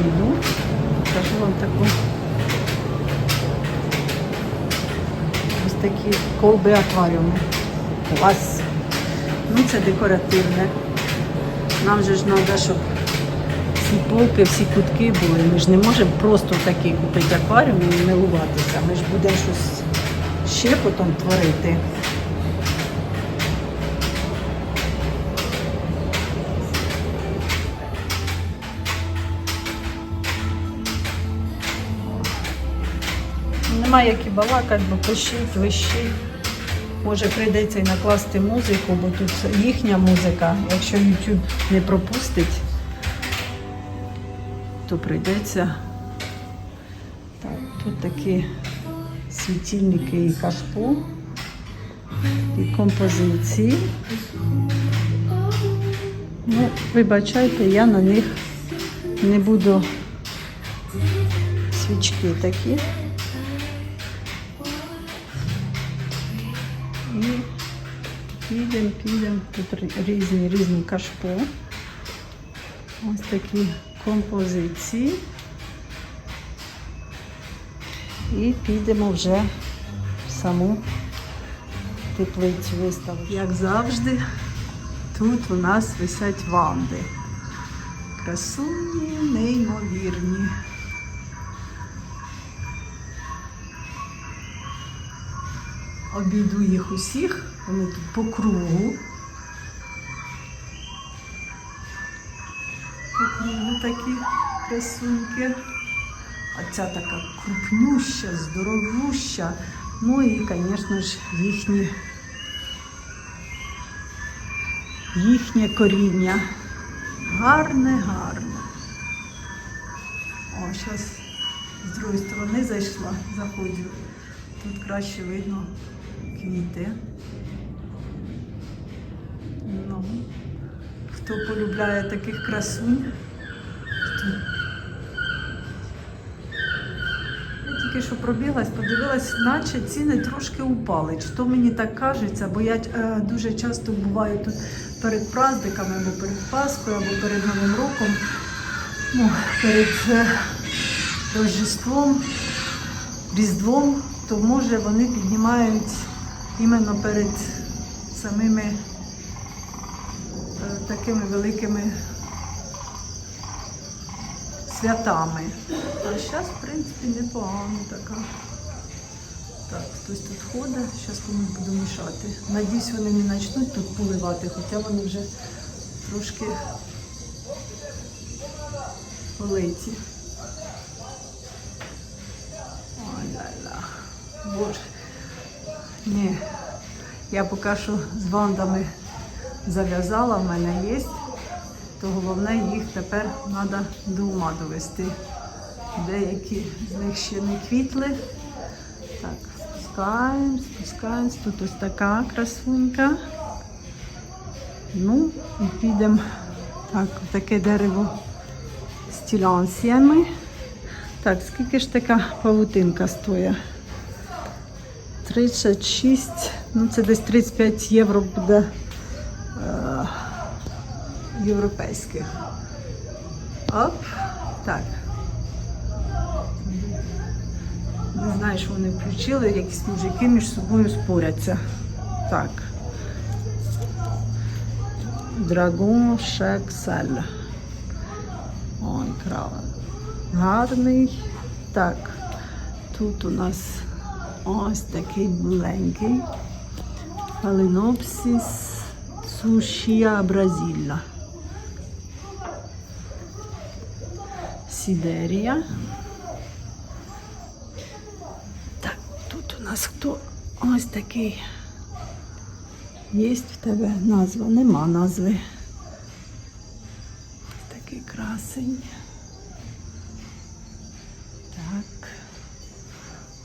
йду. Покажу вам таку. Ось такі колби акваріуми. Клас. Ну, це декоративне. Нам же ж треба, щоб всі полки, всі кутки були. Ми ж не можемо просто такий купити акваріум і милуватися. Ми ж будемо щось ще потім творити. Немає як і балакати, бо пишіть, вищить. Може прийдеться і накласти музику, бо тут їхня музика. Якщо YouTube не пропустить, то прийдеться. Так, тут такі світильники і кашпо, і композиції. Ну, вибачайте, я на них не буду свічки такі. Тут різні різні кашпо. Ось такі композиції. І підемо вже в саму теплицю виставки. Як завжди, тут у нас висять ванди. Красуні, неймовірні. Обійду їх усіх, вони тут по кругу. Такі красуньки. А ця така крупнюща, здоровуща. Ну і, звісно ж, їхні, їхнє коріння. Гарне, гарне. О, зараз з другої сторони зайшла, заходжу. Тут краще видно квіти. Ну, хто полюбляє таких красунь, тут я тільки що пробіглась, подивилась, наче ціни трошки упали. Чи то мені так кажеться, бо я е, дуже часто буваю тут перед праздниками, або перед Паскою, або перед Новим роком, ну, перед е, Рождеством, Різдвом, то може вони піднімають іменно перед самими е, такими великими святами. А зараз, в принципі, непогано така. Так, хтось тут ходить, зараз комусь буду мішати. Надіюсь, вони не почнуть тут поливати, хоча вони вже трошки политі. Ой-ля-ля. Боже. Ні. Я поки що з бандами зав'язала, в мене є. То головне їх тепер треба до ума довести. Деякі з них ще не квітли. Так, спускаємо, спускаємось. Тут ось така красунька. Ну, і підемо. Так, таке дерево з тілянсіями. Так, скільки ж така павутинка стоїть? 36, ну це десь 35 євро буде європейських. Оп, так. Не знаю, що вони включили, якісь мужики між собою споряться. Так. Драгон Шексель. Ой, крава. Гарний. Так, тут у нас ось такий маленький. Фаленопсис сушія бразилля. Сідерія. Так, тут у нас хто ось такий. Є в тебе назва? Нема назви. Ось такий красень. Так.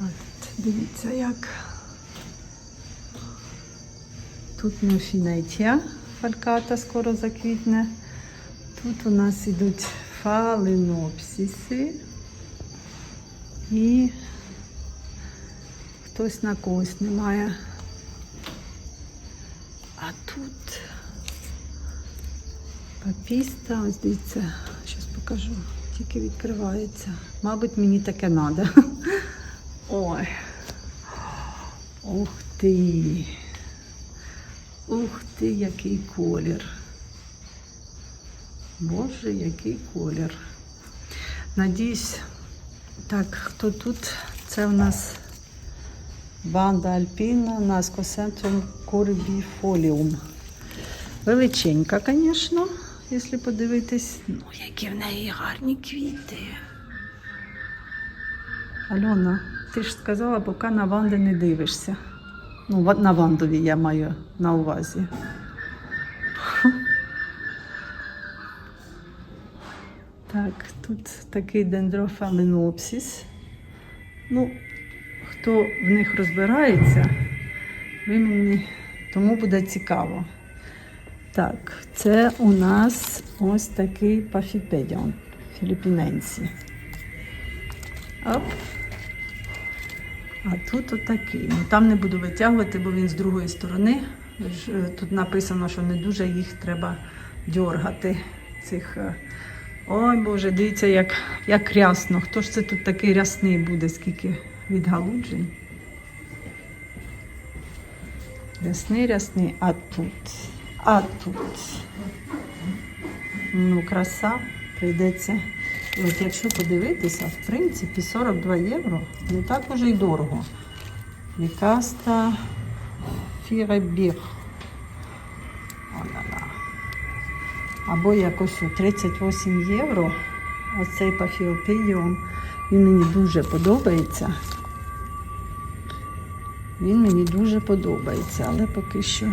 От, дивіться, як. Тут мюфінетія фальката скоро заквітне. Тут у нас ідуть фаленопсиси. І хтось на когось немає. А тут папіста, ось дивіться, зараз покажу. Тільки відкривається. Мабуть, мені таке треба. Ой. Ух ти. Ух ти, який колір. Боже, який колір. Надіюсь, так, хто тут? Це в нас банда Альпіна, Наскосентрум Корбіфоліум. Величенька, звісно, якщо подивитись. Ну, які в неї гарні квіти. Альона, ти ж сказала, поки на Ванди не дивишся. Ну, на Вандові я маю на увазі. Так, тут такий дендрофаменопсис. Ну, хто в них розбирається, ви мені тому буде цікаво. Так, це у нас ось такий пафіпедіон філіппіненсі. Оп. А тут отакий. Ну, там не буду витягувати, бо він з другої сторони. Е, Тут написано, що не дуже їх треба дьоргати. Цих. Ой Боже, дивіться, як, як рясно. Хто ж це тут такий рясний буде, скільки відгалуджень? Рясний, рясний, а тут. А тут. Ну, краса прийдеться. От якщо подивитися, в принципі, 42 євро не так уже й дорого. Лікаста фіребір. Або якось у 38 євро. Оцей пафіопідіум, він мені дуже подобається. Він мені дуже подобається, але поки що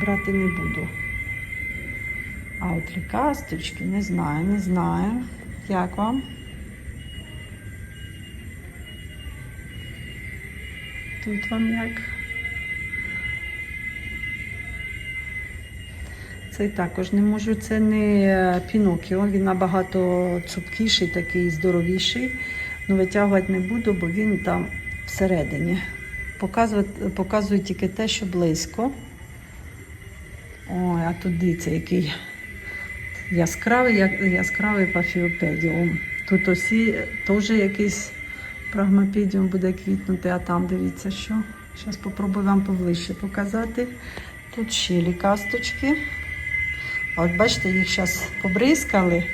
брати не буду. А от лікасточки, не знаю, не знаю. Як вам? Тут вам як? Цей також не можу. Це не е, Пінокіо, він набагато цупкіший, такий здоровіший. Ну, витягувати не буду, бо він там всередині. Показувати, показую тільки те, що близько. Ой, а тут дивіться, який яскравий, яскравий пафіопедіум. Тут усі теж якийсь прагмапідіум буде квітнути, а там дивіться що. Зараз спробую вам поближче показати. Тут ще лікасточки. А От бачите, їх зараз побризкали.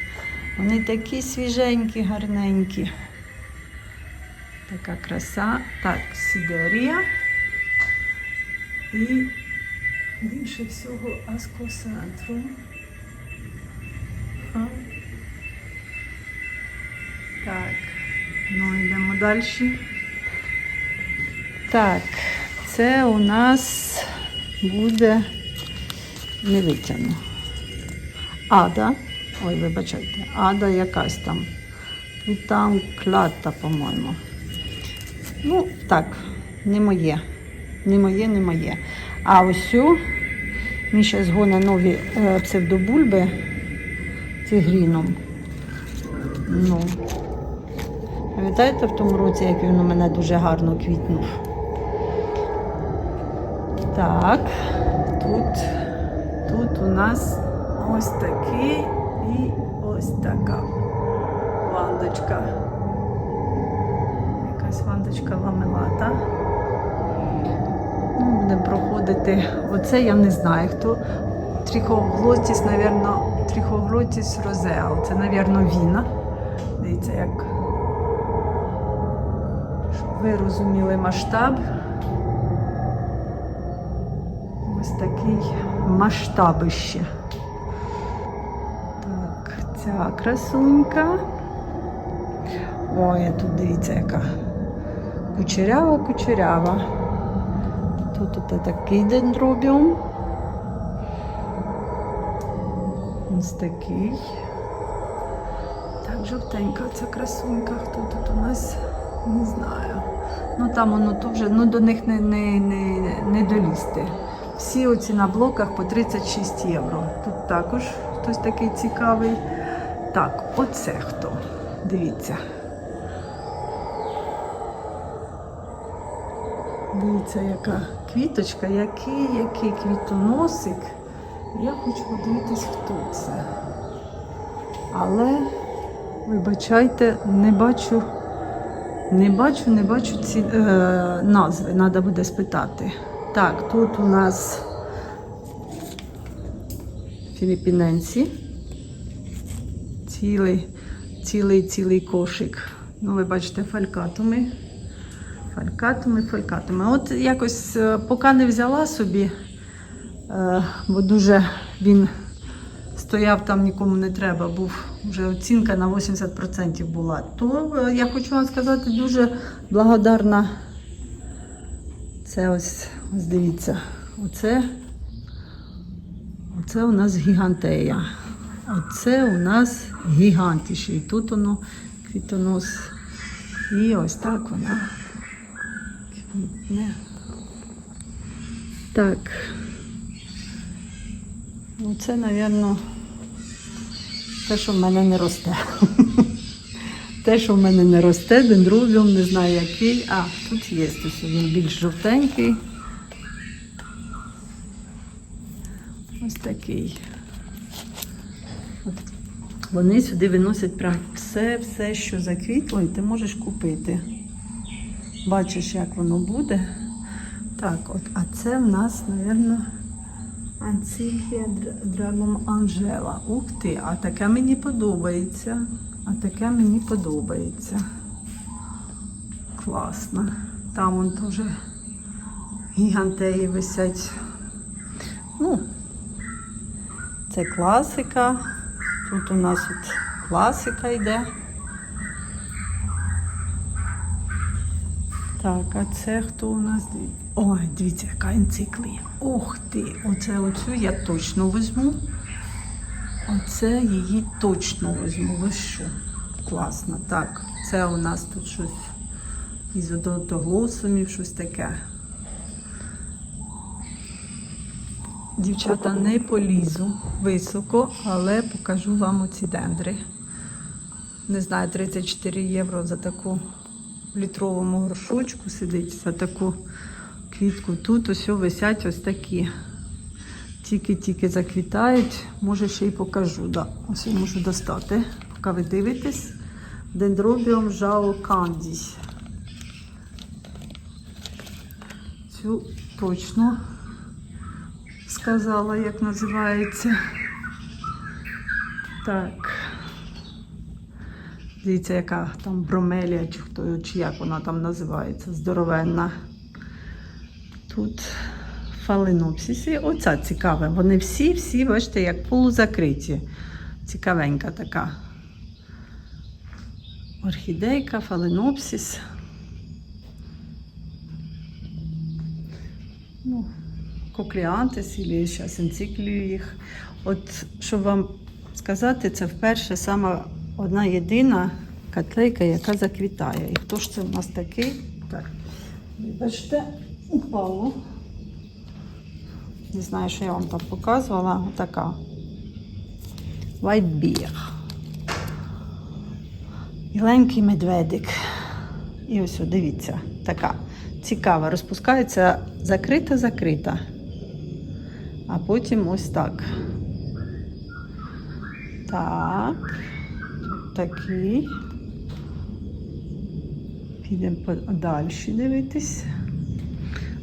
Вони такі свіженькі, гарненькі. Така краса. Так, сідерія. І більше всього аскосантру. Так, ну йдемо далі. Так, це у нас буде не витягну. Ада. Ой, вибачайте, ада якась там. Там клята, по-моєму. Ну, так, не моє. Не моє, не моє. А ось Міша згоне нові е, псевдобульби тигріном. Ну. Пам'ятаєте в тому році, як він у мене дуже гарно квітнув? Так, тут, тут у нас ось такий і ось така вандочка. Якась вандочка ламелата. Ну, будемо проходити. Оце я не знаю, хто. Тріхоглотіс, напевно, тріхоглотіс розеал. Це, напевно, віна. Дивіться, як. Щоб ви розуміли масштаб. Ось такий масштабище. Ця красунька. Ой, тут дивіться, яка кучерява, кучерява. Тут тут такий дендробіум. Ось такий. Так, жовтенька ця красунька. Хто тут у нас? Не знаю. Ну там воно то вже ну, до них не, не, не, не долізти. Всі оці на блоках по 36 євро. Тут також хтось такий цікавий. Так, оце хто? Дивіться. Дивіться, яка квіточка, який, який квітоносик. Я хочу подивитись, хто це. Але Вибачайте, не бачу. Не бачу, не бачу ці е, назви, треба буде спитати. Так, тут у нас філіппіненці. Цілий, цілий, цілий кошик. Ну, ви бачите, фалькатуми. Фалькатуми, фалькатуми. От якось е, поки не взяла собі, е, бо дуже він стояв там нікому не треба, був вже оцінка на 80% була. То е, я хочу вам сказати, дуже благодарна. Це ось, ось дивіться, оце, оце у нас гігантея. Оце у нас гігантіший. Тут воно квітонос. І ось так вона квітне. Так. Ну, це, мабуть, те, що в мене не росте. Те, що в мене не росте, дендробіум, не знаю який. А, тут є, ось він більш жовтенький. Ось такий. Вони сюди виносять прям все, все, що заквітло, і ти можеш купити. Бачиш, як воно буде. Так, от, а це в нас, мабуть, Анцілія Драгом Анжела. Ух ти, а таке мені подобається. А таке мені подобається. Класно. Там вон теж гігантеї висять. Ну, це класика. Тут у нас от класика йде. Так, а це хто у нас? Ой, дивіться, яка енциклія. Ох ти! Оце оцю я точно візьму. Оце її точно візьму. Ви що? Класно. Так, це у нас тут щось із одотоглосумів, щось таке. Дівчата, не полізу високо, але покажу вам оці дендри. Не знаю, 34 євро за таку літровому горшочку сидить, за таку квітку. Тут ось висять ось такі. Тільки-тільки заквітають. Може ще й покажу. Да. Ось я можу достати, поки ви дивитесь. Дендробіум жао канді. Цю точно сказала, як називається. Так. Дивіться, яка там бромелія, чи хто, чи як вона там називається, здоровенна. Тут фаленопсиси. Оця цікава. Вони всі, всі, бачите, як полузакриті. Цікавенька така. Орхідейка, фаленопсис. Ну, кокліантис, і зараз енциклію їх. От, щоб вам сказати, це вперше сама одна єдина котлейка, яка заквітає. І хто ж це у нас такий? Так, вибачте, упало. Не знаю, що я вам там показувала. Отака. White bear. Біленький медведик. І ось, дивіться, така цікава. Розпускається закрита-закрита. А потім ось так. Так. Такий. Підемо далі дивитись.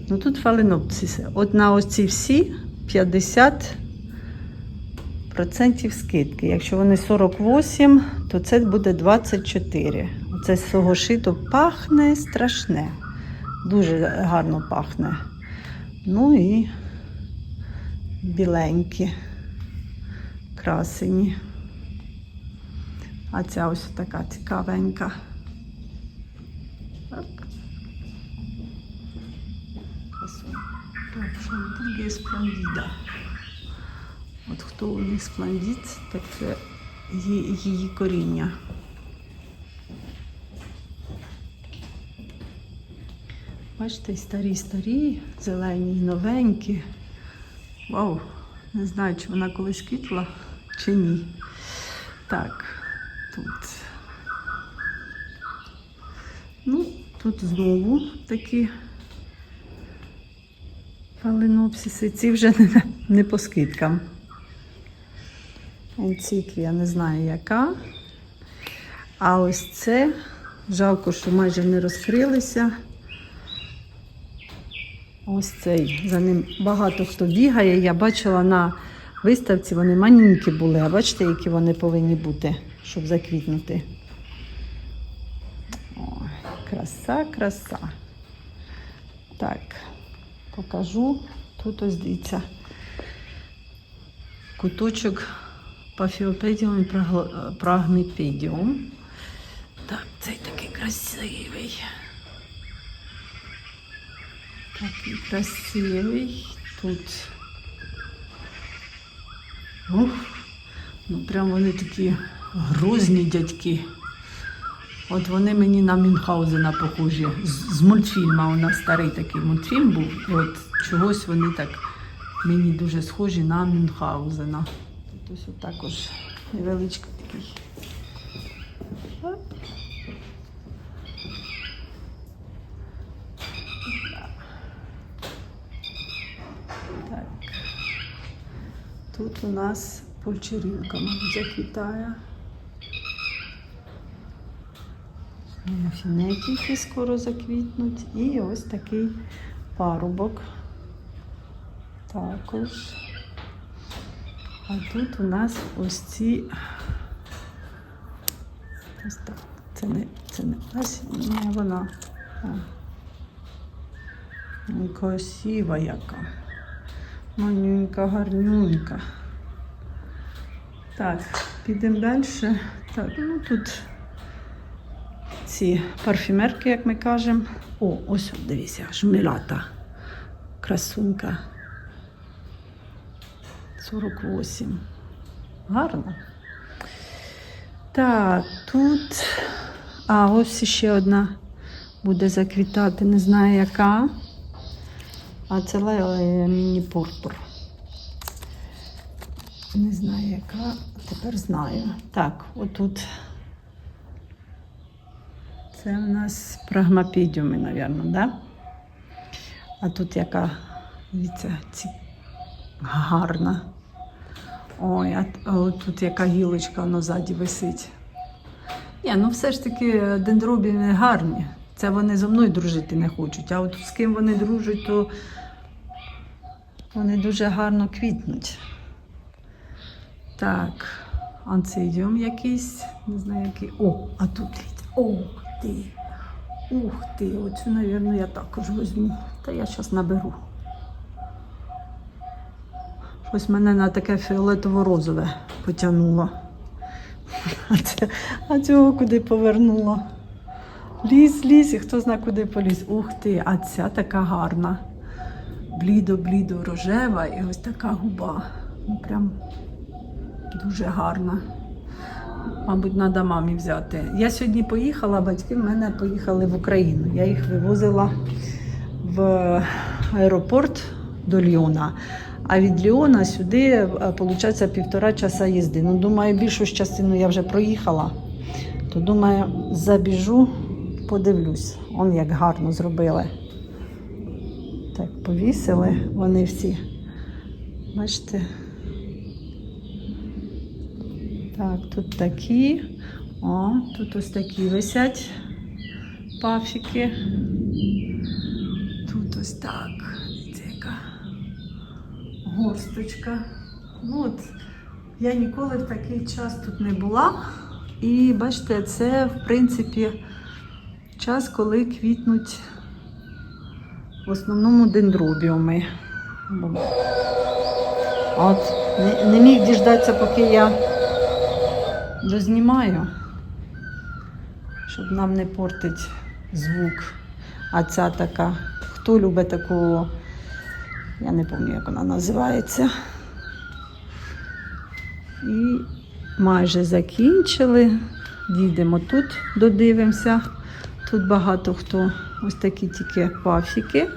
Ну тут фаленопсиси. От на ось ці всі 50% скидки. Якщо вони 48, то це буде 24. Оце з цього шиту пахне страшне. Дуже гарно пахне. Ну і біленькі, красені. А ця ось така цікавенька. Так. Тут є сплендіда. От хто у них сплендід, так це її, коріння. Бачите, старі, старі, зелені, новенькі. Вау, не знаю, чи вона колись квітла, чи ні. Так, тут. Ну, тут знову такі фаленопсиси. Ці вже не, не по скидкам. Енциклія, не знаю яка. А ось це, жалко, що майже не розкрилися. Ось цей. За ним багато хто бігає. Я бачила на виставці, вони маленькі були. А бачите, які вони повинні бути, щоб заквітнути. Ой, краса, краса. Так, покажу. Тут ось дивіться. Куточок пафіопедіум і прагміпедіум. Так, цей такий красивий. Такий красивий. Тут. Ух, ну прям вони такі грозні дядьки. От вони мені на Мюнхгаузена похожі. З, з мультфільма у нас старий такий мультфільм був. І от чогось вони так мені дуже схожі на Мюнхгаузена. Тут ось також невеличкий такий. Оп. Так. Тут у нас польчерінка мабуть, заквітає. Фінетіки скоро заквітнуть. І ось такий парубок. Також. А тут у нас ось ці. Ось так. Це не, це не ось не вона. Красива яка. Манюнька, гарнюнька. Так, підемо далі. Так, ну тут ці парфюмерки, як ми кажемо. О, ось дивіться, жмелята. Красунька. 48. Гарно. Так, тут. А, ось ще одна буде заквітати, не знаю яка. А це е, міні-пурпур. Не знаю яка, тепер знаю. Так, отут. Це у нас прагмапідіуми, мабуть, да? А тут яка, дивіться, ці гарна. Ой, а, тут яка гілочка воно висить. Ні, ну все ж таки дендробіни гарні. Це вони зо мною дружити не хочуть. А от з ким вони дружать, то вони дуже гарно квітнуть. Так, анцидіум якийсь, не знаю який. О, а тут дивіться. Ух ти. Ух ти, оцю, мабуть, я також візьму. Та я зараз наберу. Щось мене на таке фіолетово-розове потягнуло. А, це, а цього куди повернуло? Ліс, ліс, і хто зна куди поліз. Ух ти, а ця така гарна. Блідо-блідо рожева і ось така губа. Ну, прям дуже гарна. Мабуть, треба мамі взяти. Я сьогодні поїхала, батьки в мене поїхали в Україну. Я їх вивозила в аеропорт до Ліона. А від Ліона сюди, виходить, півтора часа їзди. Ну, думаю, більшу частину я вже проїхала. То думаю, забіжу, подивлюсь. Он як гарно зробили. Так, повісили вони всі. Бачите? Так, тут такі. О, тут ось такі висять пафіки. Тут ось так. Яка горсточка. Ну от, я ніколи в такий час тут не була. І бачите, це в принципі час, коли квітнуть в основному дендробіуми. От, не, не міг діждатися, поки я дознімаю, щоб нам не портить звук. А ця така, хто любить таку, я не пам'ятаю, як вона називається. І майже закінчили. Дійдемо тут, додивимося. Тут багато хто ось такі тільки пафіки.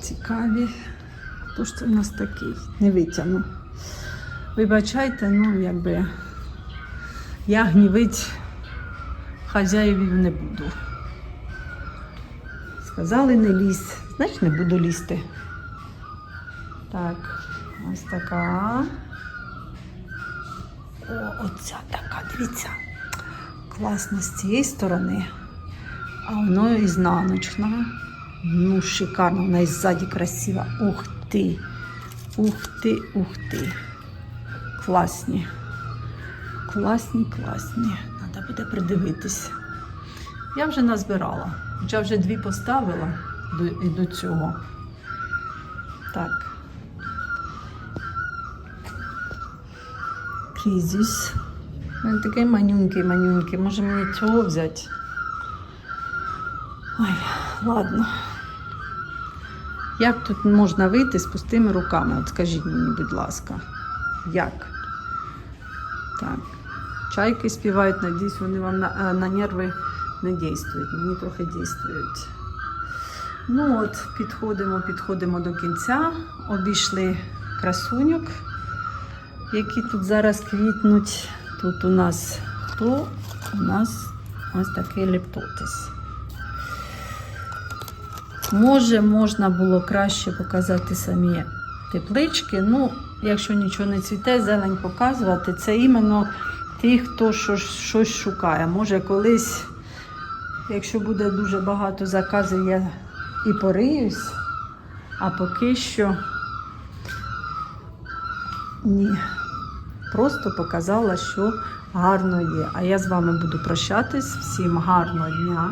Цікаві. Хто ж це в нас такий? Не витягну. Вибачайте, ну якби я гнівить хазяївів не буду. Сказали не лізь, значить не буду лізти. Так, ось така. О, оця така, дивіться. Класно з цієї сторони. А воно ізнаночна. Ну, шикарно, вона і ззаді красива. Ух ти! Ух ти, ух ти. Класні. Класні, класні. Треба буде придивитись. Я вже назбирала. Хоча вже дві поставила і до цього. Так. Крізіс. Він такий манюнький, манюнький. Може мені цього взяти? Ой, ладно. Як тут можна вийти з пустими руками? От скажіть мені, будь ласка. Як? Так. Чайки співають, надіюсь, вони вам на, е, на нерви не дійствують. Мені трохи дійствують. Ну от, підходимо, підходимо до кінця. Обійшли красуньок, які тут зараз квітнуть. Тут у нас хто? У нас ось такий лептотис. Може, можна було краще показати самі теплички. Ну, якщо нічого не цвіте, зелень показувати, це іменно ті, хто щось, шукає. Може, колись, якщо буде дуже багато заказів, я і пориюсь, а поки що ні. Просто показала, що гарно є. А я з вами буду прощатись. Всім гарного дня.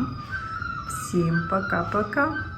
Всім пока-пока.